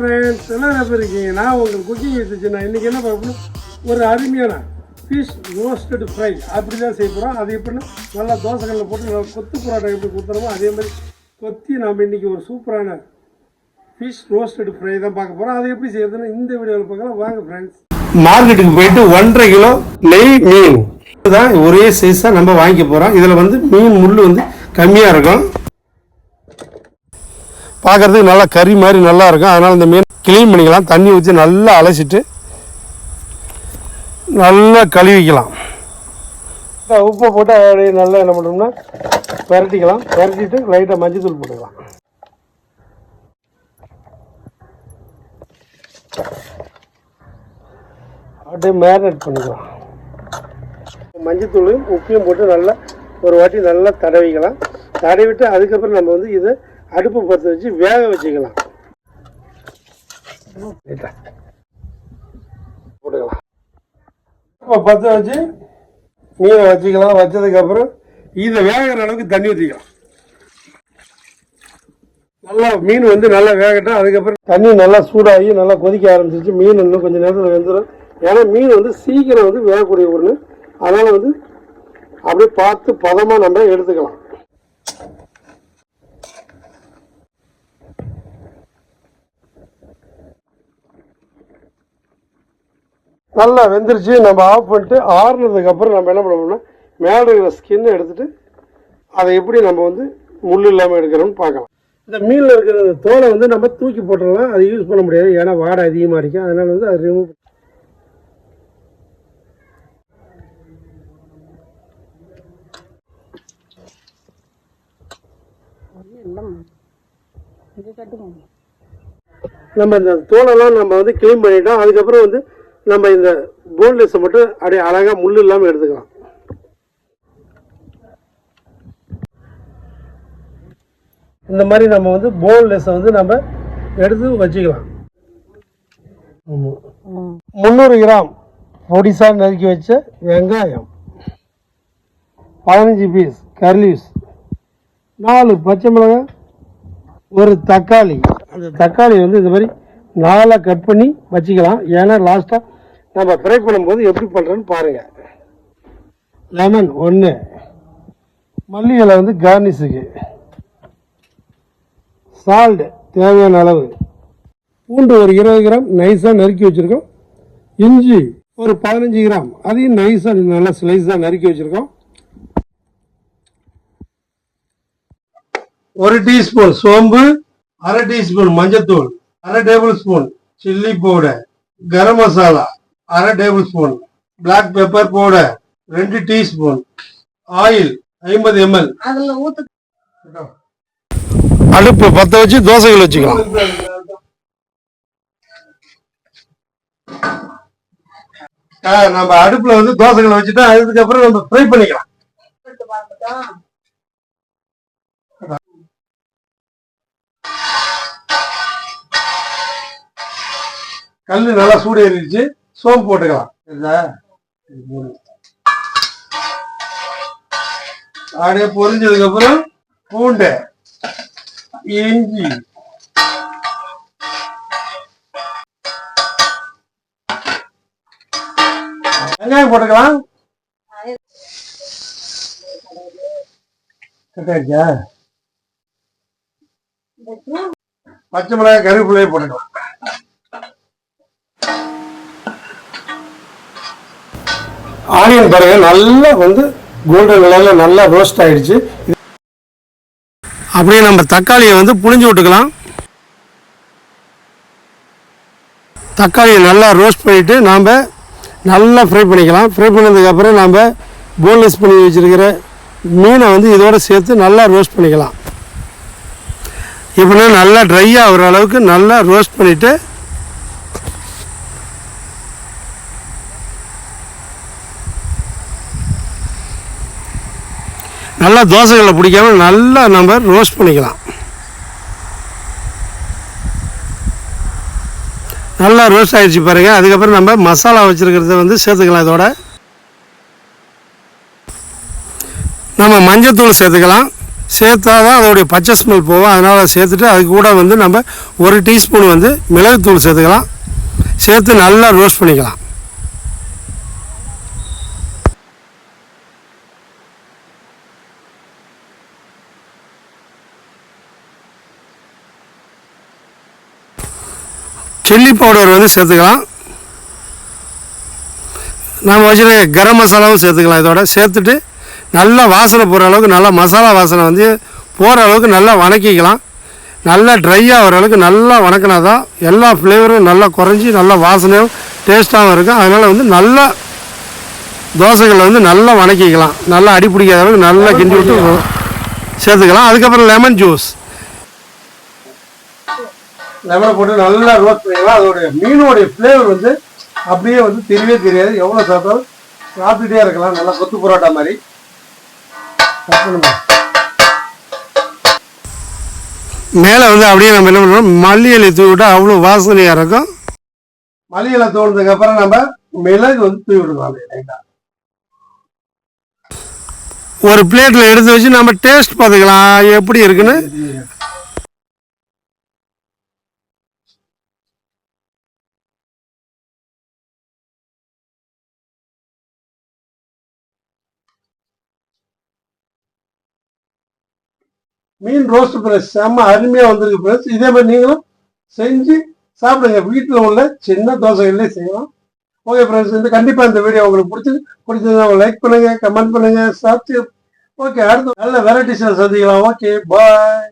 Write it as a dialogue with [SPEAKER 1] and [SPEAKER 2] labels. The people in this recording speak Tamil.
[SPEAKER 1] ஃப்ரெண்ட்ஸ் எல்லாம் எப்படி இருக்கீங்க? நான் உங்கள் குக்கிங் வச்சுச்சு நான் இன்றைக்கி என்ன பார்க்கணும் ஒரு அருமையான ஃபிஷ் ரோஸ்டட் ஃப்ரை அப்படி தான் செய்ய போகிறோம் அது எப்படின்னா நல்லா தோசைகளில் போட்டு நல்லா கொத்து புரோட்டா எப்படி கொடுத்துறோமோ அதே மாதிரி கொத்தி நாம் இன்றைக்கி ஒரு சூப்பரான ஃபிஷ் ரோஸ்டட் ஃப்ரை தான் பார்க்க போகிறோம் அது எப்படி செய்யறதுன்னு இந்த வீடியோவில் பார்க்கலாம். வாங்க ஃப்ரெண்ட்ஸ் மார்க்கெட்டுக்கு போயிட்டு ஒன்றரை கிலோ நெய் மீன். இதுதான் ஒரே சைஸாக நம்ம வாங்கிக்க போகிறோம் இதில் வந்து மீன் முள் வந்து கம்மியாக இருக்கும். பார்க்கறதுக்கு நல்லா கறி மாதிரி நல்லா இருக்கும். அதனால் இந்த மீன் க்ளீன் பண்ணிக்கலாம். தண்ணி ஊற்றி நல்லா அலசிட்டு நல்லா கழுவிக்கலாம் உப்பை போட்டு அப்படியே நல்லா என்ன பண்ணுறோம்னா பரட்டிக்கலாம். பரட்டிட்டு லைட்டாக மஞ்சள் தூள் போட்டுக்கலாம். அப்படியே மேரினேட் பண்ணிக்கலாம். மஞ்சத்தூளையும் உப்பையும் போட்டு நல்லா ஒரு வாட்டி நல்லா தடவிக்கலாம். தடவிட்டு அதுக்கப்புறம் நம்ம வந்து இதை அடுப்பு பற்ற வச்சு வேக வச்சுக்கலாம். போட்டுக்கலாம். இப்போ பற்ற வச்சு மீனை வச்சுக்கலாம். வச்சதுக்கப்புறம் இதை வேகிற அளவுக்கு தண்ணி ஊற்றிக்கலாம் நல்லா மீன் வந்து நல்லா வேகட்டும். அதுக்கப்புறம் தண்ணி நல்லா சூடாகி நல்லா கொதிக்க ஆரம்பிச்சிச்சு மீன் இன்னும் கொஞ்சம் நேரத்தில் வெந்துடும் ஏன்னா மீன் வந்து சீக்கிரம் வந்து வேகக்கூடிய ஒன்று அதனால் வந்து அப்படியே பார்த்து பதமாக நம்ம எடுத்துக்கலாம். நல்லா வெந்துருச்சு. நம்ம ஆஃப் பண்ணிட்டு ஆறுனதுக்கு அப்புறம் நம்ம என்ன பண்ணணும்னா மேலே இருக்கிற ஸ்கின்னை எடுத்துட்டு அதை எப்படி நம்ம வந்து முள் இல்லாமல் எடுக்கிறோம்னு பார்க்கலாம். இந்த மீனில் இருக்கிற தோலை வந்து நம்ம தூக்கி போட்டுடலாம் அதை யூஸ் பண்ண முடியாது. ஏன்னா வாடை அதிகமாக இருக்கும் அதனால வந்து அதை ரிமூவ் நம்ம இந்த தோலெல்லாம் நம்ம வந்து க்ளீன் பண்ணிட்டோம். அதுக்கப்புறம் வந்து நம்ம இந்த போன்லெஸ்ஸை மட்டும் அப்படியே அழகாக முள் இல்லாமல் எடுத்துக்கலாம். இந்த மாதிரி நம்ம வந்து போன்லெஸ்ஸை வந்து நம்ம எடுத்து வச்சுக்கலாம். முந்நூறு கிராம் பொடிசா நறுக்கி வச்ச வெங்காயம். பதினஞ்சு பீஸ் கர்லீஸ் நாலு பச்சை மிளகாய் ஒரு தக்காளி. அந்த தக்காளி வந்து இந்த மாதிரி நாலாக கட் பண்ணி வச்சுக்கலாம். ஏன்னா லாஸ்ட்டாக நம்ம ஃப்ரை பண்ணும்போது எப்படி பண்ணுறோன்னு பாருங்கள் லெமன் ஒன்று மல்லி இலை வந்து கார்னிஷுக்கு சால்ட் தேவையான அளவு. பூண்டு ஒரு இருபது கிராம் நைஸாக நறுக்கி வச்சுருக்கோம். இஞ்சி ஒரு பதினஞ்சு கிராம். அதையும் நைஸாக நல்லா ஸ்லைஸாக நறுக்கி வச்சுருக்கோம். ஒரு டீஸ்பூன் சோம்பு அரை டீஸ்பூன் மஞ்சத்தூள் அரை tablespoon chilli powder garam masala. அரை tablespoon black pepper powder ரெண்டு டீஸ்பூன். ஆயில் ஐம்பது எம்எல் அடுப்பு பற்ற வச்சு தோசைகள் வச்சுக்கலாம். நம்ம அடுப்புல வந்து தோசைகளை வச்சுட்டா அதுக்கப்புறம் நம்ம ஃப்ரை பண்ணிக்கலாம். கல் நல்லா சூடு ஏறிடுச்சு சோம்பு போட்டுக்கலாம். சரிதா? அப்படியே பொரிஞ்சதுக்கு அப்புறம் பூண்டு இஞ்சி. வெங்காயம் போட்டுக்கலாம். பச்சை மிளகாய் கருவேப்பிலையே போட்டுக்கலாம். ஆனியன் பாருங்க நல்லா வந்து கோல்டன் கலரில் நல்லா ரோஸ்ட் ஆகிடுச்சு அப்படியே நம்ம தக்காளியை வந்து புளிஞ்சு விட்டுக்கலாம். தக்காளியை நல்லா ரோஸ்ட் பண்ணிவிட்டு நாம் நல்லா ஃப்ரை பண்ணிக்கலாம். ஃப்ரை பண்ணதுக்கப்புறம் நாம் போன்லெஸ் பண்ணி வச்சுருக்கிற மீனை வந்து இதோடு சேர்த்து நல்லா ரோஸ்ட் பண்ணிக்கலாம். இப்படின்னா நல்லா ட்ரை ஆகிற அளவுக்கு நல்லா ரோஸ்ட் பண்ணிவிட்டு நல்லா தோசைகளை பிடிக்காம நல்லா நம்ம ரோஸ்ட் பண்ணிக்கலாம். நல்லா ரோஸ்ட் ஆகிடுச்சு பாருங்கள் அதுக்கப்புறம் நம்ம மசாலா வச்சுருக்கிறத வந்து சேர்த்துக்கலாம் இதோட. நம்ம மஞ்சத்தூள் சேர்த்துக்கலாம். சேர்த்தா தான் அதோடைய பச்சை ஸ்மெல் போகும். அதனால் சேர்த்துட்டு அது கூட வந்து நம்ம ஒரு டீஸ்பூன் வந்து மிளகுத்தூள் சேர்த்துக்கலாம். சேர்த்து நல்லா ரோஸ்ட் பண்ணிக்கலாம். சில்லி பவுடர் வந்து சேர்த்துக்கலாம். நம்ம வச்சுருக்க கரம் மசாலாவும் சேர்த்துக்கலாம் இதோட. சேர்த்துட்டு நல்லா வாசனை போகிற அளவுக்கு நல்லா மசாலா வாசனை வந்து போகிற அளவுக்கு நல்லா வணக்கிக்கலாம். நல்லா ட்ரை ஆகிற அளவுக்கு நல்லா வணக்கினா தான் எல்லா ஃப்ளேவரும் நல்லா குறைஞ்சி நல்லா வாசனையும் டேஸ்ட்டாகவும் இருக்கும். அதனால் வந்து நல்லா தோசைகளை வந்து நல்லா வணக்கிக்கலாம். நல்லா அடி பிடிக்காத அளவுக்கு நல்லா கிண்டி விட்டு சேர்த்துக்கலாம். அதுக்கப்புறம் லெமன் ஜூஸ் லெமனை போட்டு நல்லா ரோஸ்ட் பண்ணிக்கலாம் அதோடைய மீனோடைய ஃப்ளேவர் வந்து அப்படியே வந்து தெரியவே தெரியாது. எவ்வளோ சாப்பிட்டாலும் சாப்பிட்டுட்டே இருக்கலாம். நல்லா கொத்து பரோட்டா மாதிரி. மேலே வந்து அப்படியே நம்ம என்ன பண்ணுறோம் மல்லி இலை தூவி விட்டா அவ்வளோ வாசனையாக இருக்கும். மல்லி இலை நம்ம மிளகு வந்து தூவி விடணும் அப்படியே லைட்டாக ஒரு பிளேட்டில் எடுத்து வச்சு நம்ம டேஸ்ட் பார்த்துக்கலாம். எப்படி இருக்குன்னு? மீன் ரோஸ்ட் ஃப்ரெஷ் செம்ம அருமையாக வந்திருக்கு ஃப்ரெஷ் இதே மாதிரி நீங்களும் செஞ்சு சாப்பிடுங்க. வீட்டில் உள்ள சின்ன தோசைகளே செய்யலாம். ஓகே ஃப்ரெண்ட்ஸ் இந்த கண்டிப்பாக இந்த வீடியோ உங்களுக்கு பிடிச்சி பிடிச்சதுன்னா லைக் பண்ணுங்கள் கமெண்ட் பண்ணுங்கள் சப்ஸ்கிரைப் ஓகே அடுத்து நல்ல வெரைட்டிஸில் சந்திக்கலாம். Okay bye